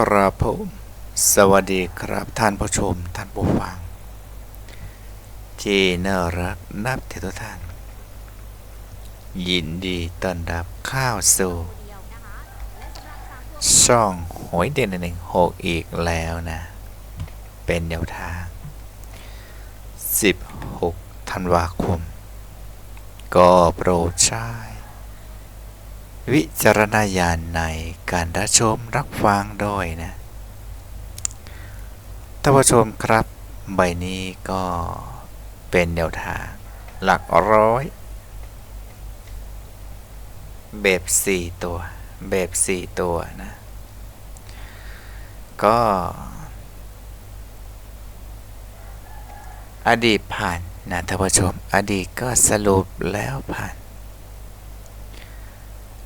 ครับผมสวัสดีครับท่านผู้ชมท่านผู้ฟังที่น่ารักนับถือทุกท่าน ยินดีต้อนรับข้าวสู่ช่องหวยเด่นหนึ่งหกอีกแล้วนะ เป็นแนวทาง 16 ธันวาคม ก็โปรดใช้ วิจารณญาณในการรับชมรับฟังด้วยนะท่านผู้ชมครับ ใบนี้ก็เป็นแนวทาง หลักร้อย แบบสี่ตัว แบบสี่ตัวนะ ก็ อดีตผ่านนะท่านผู้ชม อดีตก็สรุปแล้วผ่าน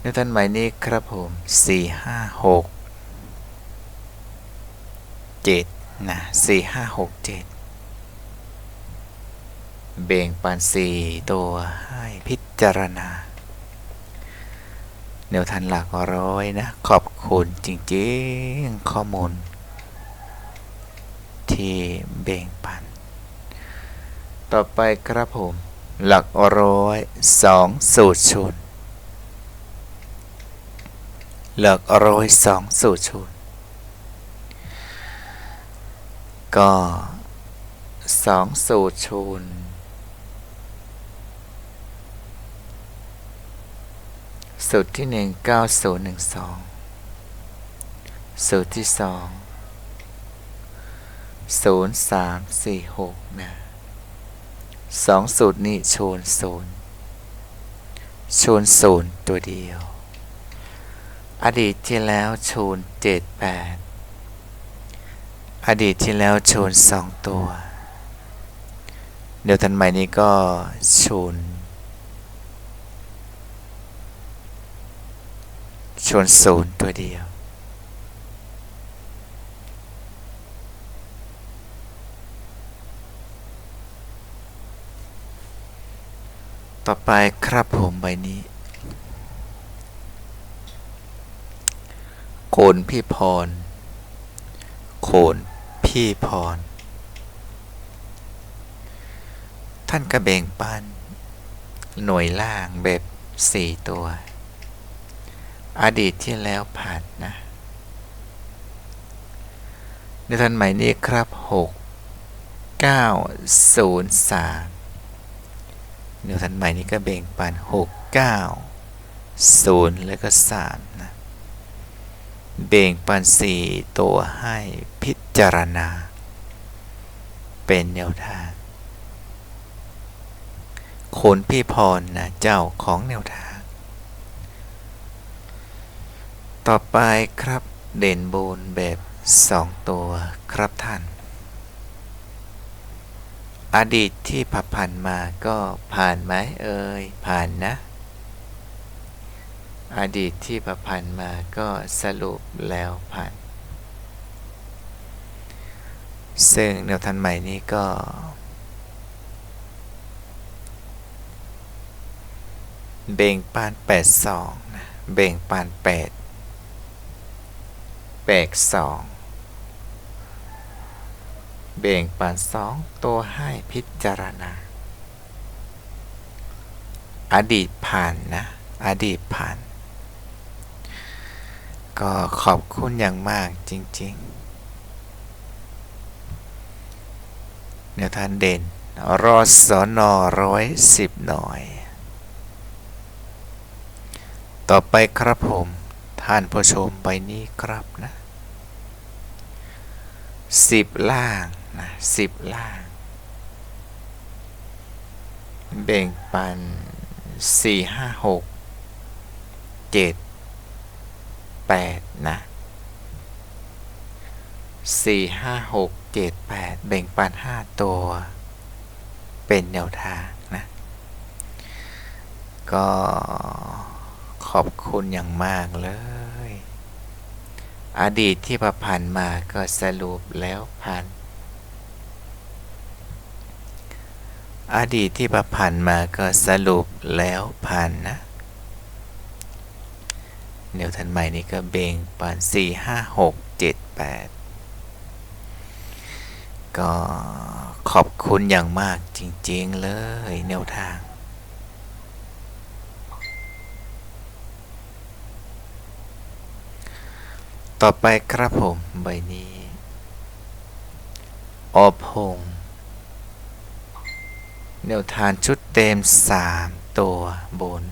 นท่านใหม่นี้ครับผมสี่ห้าหกเจ็ดนะสี่ห้าหกเจ็ดเบ่งปันสี่ตัวให้พิจารณาแนวทันหลักร้อยนะ ขอบคุณจริงๆข้อมูล ที่เบ่งปัน ต่อไปครับผม หลักร้อยสองสูตรชุน หลักร้อยสองสูตรชุนก็สองสูตรชุนสูตรที่หนึ่งเก้าศูนย์หนึ่งสองสูตรที่สองศูนย์สามสี่หกนะสองสูตรนี้ชูนศูนย์ชูนศูนย์ตัวเดียว อดีตที่แล้วชูนเจ็ดแปดอดีตที่แล้วชูนสองตัว เดี๋ยวทันใหม่นี้ก็ชูนชูนศูนย์ตัวเดียวต่อไปครับผมใบนี้ โคนพี่พร โคนพี่พร ท่านกระเบงปันหน่วยล่างแบบสี่ตัว อดีตที่แล้วผ่านนะ ในท่านใหม่นี้ครับหกเก้าศูนย์สามเดี๋ยวทันใหม่นี้ก็เบ่งปันหกเก้าศูนย์แล้วก็สามนะ เบ่งปันสี่ตัวให้พิจารณา เป็นแนวทางคนพี่พรนะเจ้าของแนวทาง ต่อไปครับเด่นบนแบบสองตัวครับท่าน อดีตที่ผ่านผ่านมาก็ผ่านไหมเอ่ยผ่านนะ อดีตที่ผ่านผ่านมาก็สรุปแล้วผ่าน ซึ่งแนวทันใหม่นี้ก็ เบ่งปาน82นะเบ่งปาน8แปกสองเบ่งปานสองตัวให้พิจารณา อดีตผ่านนะ อดีตผ่าน ก็ขอบคุณอย่างมากจริงๆแนวท่านเด่นรอสอนอร้อยสิบหน่อย ต่อไปครับผมท่านผู้ชมใบนี้ครับนะสิบล่างนะสิบล่าง เบ่งปันสี่ห้าหกเจ็ด แปดนะสี่ห้าหกเจ็ดแปดเบ่งปันห้าตัว เป็นแนวทางนะ ก็ขอบคุณอย่างมากเลย อดีตที่ผ่านมาก็สรุปแล้วผ่านอดีตที่ผ่านมาก็สรุปแล้วผ่านนะ แนวทันใหม่นี้ก็เบ่งปานสี่ห้าหกเจ็ดแปดก็ขอบคุณอย่างมากจริง ๆ เลยแนวทางต่อไปครับผมใบนี้อพงแนวทางชุดเต็ม 3 ตัวบน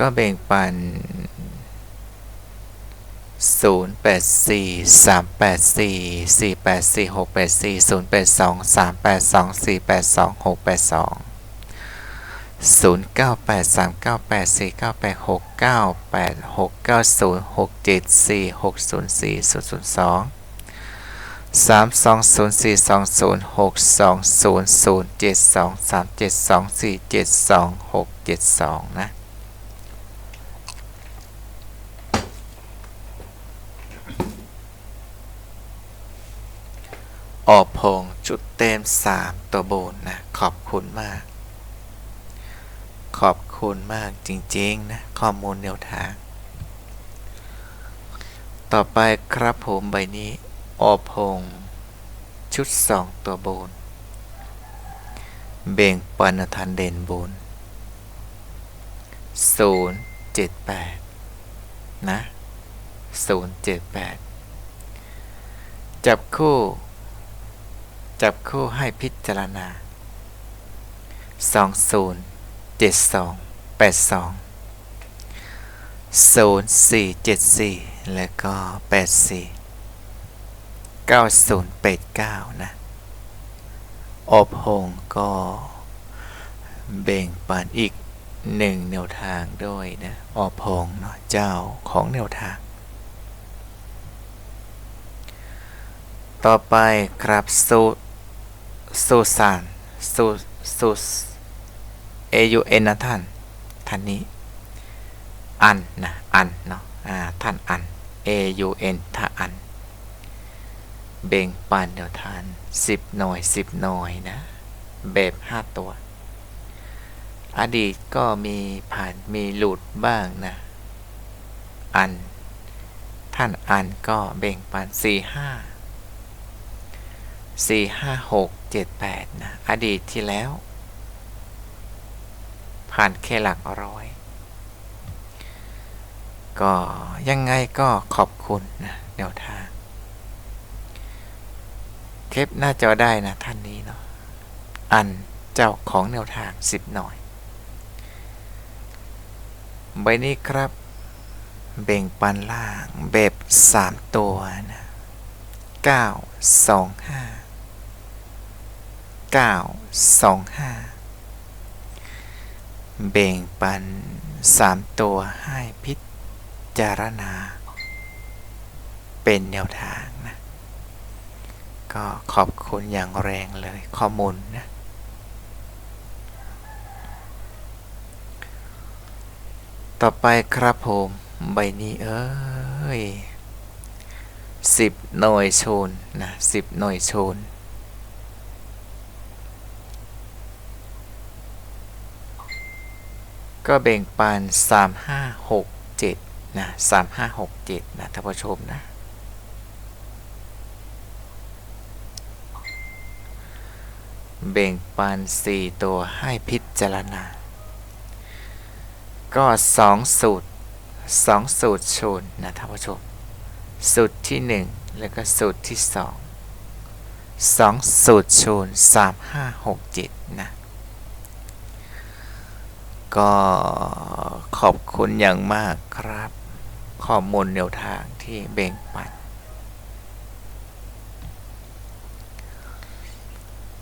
ก็แบ่งปัน 0 8 4 3 8 4 4 8 4 6 8 4 0 8 2 3 8 2 4 8 2 6 8 2 0 9 8 3 9 8 4 9 8 6 9 8 6 9 0 6 7 4 6 0 4 0 0 2 3 2 0 4 2 0 6 2 0 0 7 2 3 7 2 4 7 2 6 7 2 นะ ออกพงจุดเต็ม 3 ตัวโบนนะ ขอบคุณมาก ขอบคุณมากจริง ๆ นะ ข้อมูลแนวทาง ต่อไปครับผมใบนี้ออพงชุด 2 ตัวโบนเบ่งปันทันเด่นบน0 7 8 นะ 0 7 8 จับคู่ จับคู่ให้พิจารณา 20 72 82 04 74 แล้วก็ 84 9089 นะ อบหงก็เบ่งปันอีกหนึ่งแนวทางด้วยนะอบหงเนาะเจ้าของแนวทาง ต่อไปครับสุ สุสานสุสุเอยูเอ็นนะท่าน ท่านนี้ อันนะ อันเนาะอ่าท่านอัน A U N ถ้าอัน เบ่งปันเดี๋ยวทานสิบหน่วยสิบหน่วยนะ แบบห้าตัว อดีตก็มีผ่านมีหลุดบ้างนะ อัน ท่านอันก็เบ่งปันสี่ห้า สี่ห้าหกเจ็ดแปดนะอดีตที่แล้ว ผ่านแค่หลักร้อย ก็ยังไงก็ขอบคุณนะแนวทางเคปหน้าจอได้นะท่านนี้เนาะอันเจ้าของแนวทางสิบหน่อย ใบนี้ครับเบ่งปันล่างแบบสามตัวนะเก้า สองห้าเก้าสองห้าเบ่งปันสามตัวให้พิจารณา เป็นแนวทางนะ ก็ขอบคุณอย่างแรงเลยข้อมูลนะ ต่อไปครับผมใบนี้เอ้ยสิบหน่วยโชนนะสิบหน่วยโชน ก็แบ่งปันสามห้าหกเจ็ดนะสามห้าหกเจ็ดนะท่านผู้ชมนะเบ่งปันสี่ตัวให้พิจารณา ก็สองสูตรสองสูตรชนนะท่านผู้ชม สูตรที่หนึ่งแล้วก็สูตรที่สองสองสูตรชนสามห้าหกเจ็ดนะ ก็ขอบคุณอย่างมากครับ ข้อมูลแนวทางที่แบ่งปัน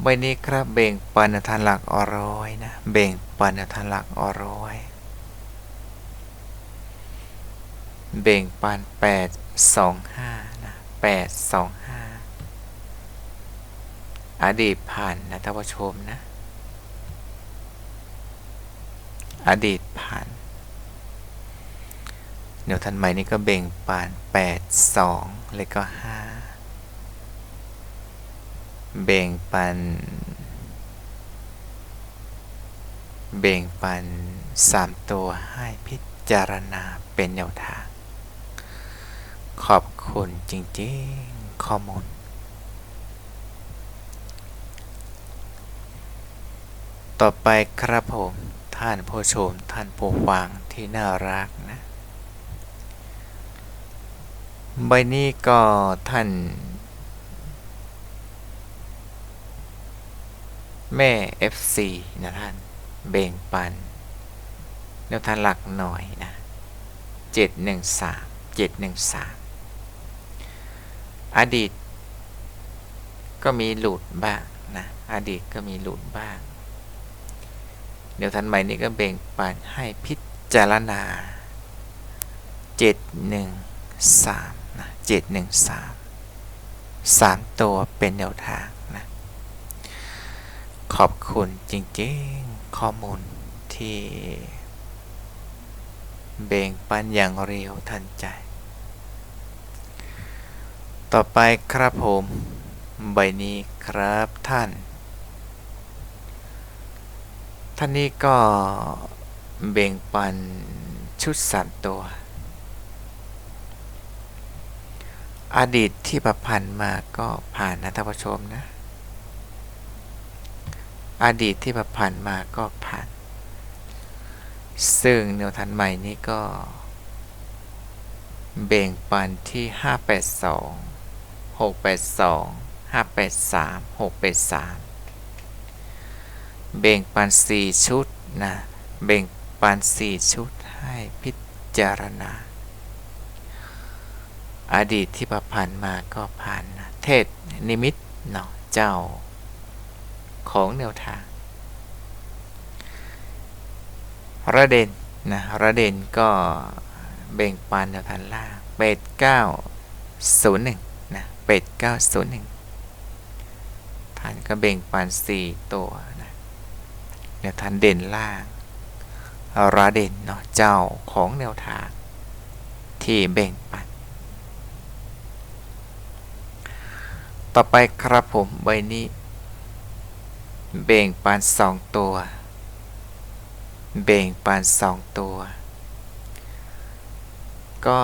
ใบนี้ครับเบ่งปันทันหลักอร้อยนะเบ่งปันทันหลักอร้อยเบ่งปันแปดสองห้านะแปดสองห้าอดีตผ่านนะท่านผู้ชมนะ อดีตผ่านเดี๋ยวทันใหม่นี้ก็เบ่งปานแปดสองแล้วก็ห้าเบ่งปัน เบ่งปันสามตัวให้พิจารณาเป็นแนวทางคุณจริงๆ ข้อมูลต่อไปครับผม ท่านผู้ชมท่านผู้ฟังที่น่ารักนะ ใบนี้ก็ท่าน แม่ FC นะท่าน เบ่งปันแนวทางหลักหน่อยนะ 713 713 อดีตก็มีหลุดบ้างนะ อดีตก็มีหลุดบ้าง เดี๋ยวทันใหม่นี้ก็เบ่งปันให้พิจารณา 713นะ713 3 ตัวเป็นแนวทางนะ ขอบคุณจริงๆข้อมูลที่เบ่งปันอย่างเร็วทันใจ ต่อไปครับผม ใบนี้ครับท่าน ท่านนี้ก็เบ่งปันชุดสามตัว อดีตที่ประพันธ์มาก็ผ่านนะท่านผู้ชมนะ อดีตที่ประพันธ์มาก็ผ่าน ซึ่งแนวทันใหม่นี้ก็ เบ่งปันที่ 582 682 583 683 เบ่งปัน4ชุดนะเบ่งปัน4ชุดให้พิจารณา อดีตที่ประพันธ์มาก็ผ่านนะเทศนิมิตเนาะเจ้าของแนวทาง ระเด่นนะระเด่นก็เบ่งปันแนวทางล่างเป็ด901นย์หนึ่งนะเป็ด901ท่งฐานก็เบ่งปัน4ตัว แนวทางเด่นล่างระเด่นเนาะเจ้าของแนวทาง ที่เบ่งปัน ต่อไปครับผมใบนี้เบ่งปัน2ตัวเบ่งปัน2ตัว ก็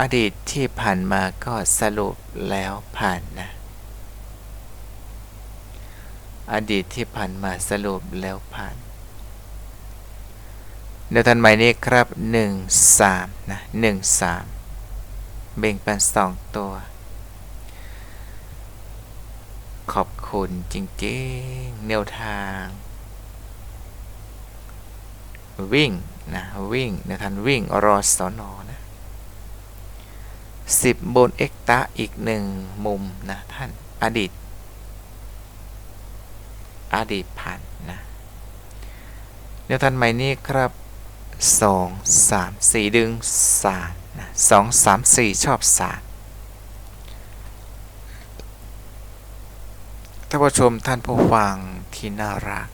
อดีตที่ผ่านมาก็สรุปแล้วผ่านนะ อดีตที่ผ่านมาสรุปแล้วผ่านเดี๋ยวทันใหม่นี้ครับ 1 3 นะ 1 3 เบ่งเปัน2 ตัว ขอบคุณจริงๆ แนวทาง วิ่ง นะ วิ่งในทันวิ่ง รอสอนอนะสิบบนเอ็กตาอีกหนึ่งมุม นะ ท่านอดีต อดีตผ่านนะแนวทันใหม่นี้ครับสองสามสี่ดึงสามนะสองสามสี่ชอบสามท่านผู้ชมท่านผู้ฟังที่น่ารัก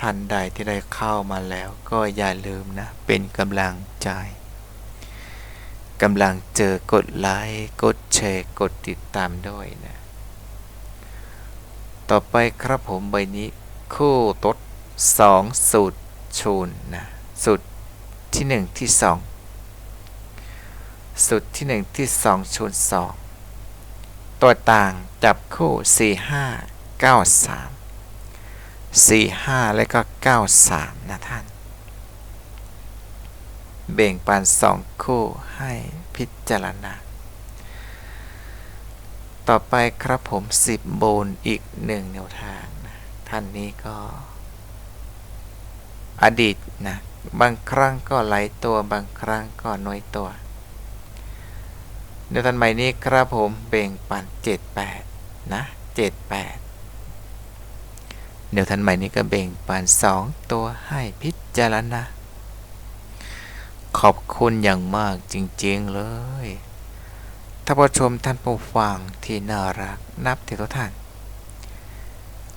ท่านใดที่ได้เข้ามาแล้วก็อย่าลืมนะ เป็นกำลังใจกำลังเจอกดไลค์กดแชร์กดติดตามด้วยนะ ต่อไปครับผมใบนี้คู่ตดสองสูตรชูนนะสูตรที่หนึ่งที่สองสูตรที่หนึ่งที่สองชูนสองตัวต่างจับคู่4 5 9 3 4 5และก็9 3นะท่าน เบ่งปันสองคู่ให้พิจารณา ต่อไปครับผม 10 โบนอีกหนึ่งแนวทางนะท่านนี้ก็ อดีตนะบางครั้งก็ไหลตัวบางครั้งก็น้อยตัวเดี๋ยวทันใหม่นี้ครับผมเบ่งปัน 78 นะ 78เดี๋ยวทันใหม่นี้ก็เบ่งปัน 2 ตัวให้พิจารณาขอบคุณอย่างมากจริง ๆ เลย ท่านผู้ชมท่านผู้ฟังที่น่ารักนับถือทุกท่าน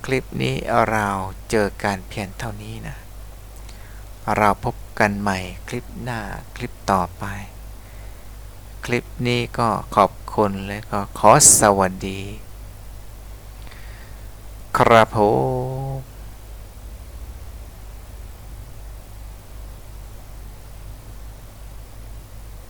คลิปนี้เราเจอการเพียงเท่านี้นะ เราพบกันใหม่คลิปหน้าคลิปต่อไป คลิปนี้ก็ขอบคุณและก็ขอสวัสดี ครับผม